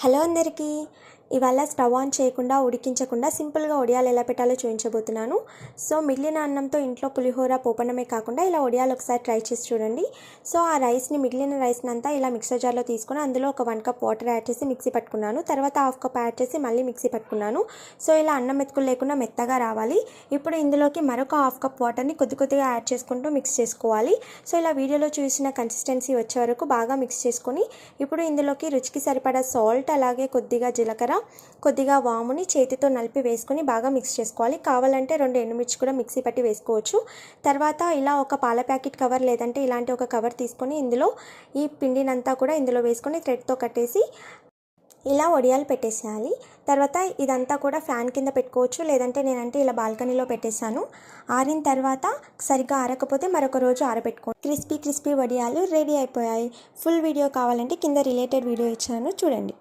Hello అందరికీ. ఇవాళ stove on చేయకుండా ఉడికించకుండా సింపుల్గా ఒడియాలు ఎలా పెట్టాలో చూపించబోతున్నాను. సో మిగిలిన అన్నంతో ఇంట్లో పులిహోర పోపన్నమే కాకుండా ఇలా ఒడియాలు ఒకసారి ట్రై చేసి చూడండి. సో ఆ రైస్ని మిగిలిన రైస్ని అంతా ఇలా మిక్సర్ జార్లో తీసుకుని అందులో ఒక వన్ కప్ వాటర్ యాడ్ చేసి మిక్సీ పట్టుకున్నాను. తర్వాత హాఫ్ కప్ యాడ్ చేసి మళ్ళీ మిక్సీ పట్టుకున్నాను. సో ఇలా అన్నం మెతుకులు లేకుండా మెత్తగా రావాలి. ఇప్పుడు ఇందులోకి మరొక హాఫ్ కప్ వాటర్ని కొద్ది కొద్దిగా యాడ్ చేసుకుంటూ మిక్స్ చేసుకోవాలి. సో ఇలా వీడియోలో చూసిన కన్సిస్టెన్సీ వచ్చే వరకు బాగా మిక్స్ చేసుకొని ఇప్పుడు ఇందులోకి రుచికి సరిపడా సాల్ట్ అలాగే కొద్దిగా జీలకర్ర కొద్దిగా వాముని చేతితో నలిపి వేసుకొని బాగా మిక్స్ చేసుకోవాలి. కావాలంటే రెండు ఎండుమిర్చి కూడా మిక్సీ పట్టి వేసుకోవచ్చు. తర్వాత ఇలా ఒక పాల ప్యాకెట్ కవర్ లేదంటే ఇలాంటి ఒక కవర్ తీసుకొని ఇందులో ఈ పిండినంతా కూడా ఇందులో వేసుకొని థ్రెడ్తో కట్టేసి ఇలా వడియాలు పెట్టేసేయాలి. తర్వాత ఇదంతా కూడా ఫ్యాన్ కింద పెట్టుకోవచ్చు. లేదంటే నేనంటే ఇలా బాల్కనీలో పెట్టేశాను. ఆరిన తర్వాత సరిగ్గా ఆరకపోతే మరొక రోజు ఆరబెట్టుకో క్రిస్పీ క్రిస్పీ వడియాలు రెడీ అయిపోయాయి. ఫుల్ వీడియో కావాలంటే కింద రిలేటెడ్ వీడియో ఇచ్చాను. చూడండి.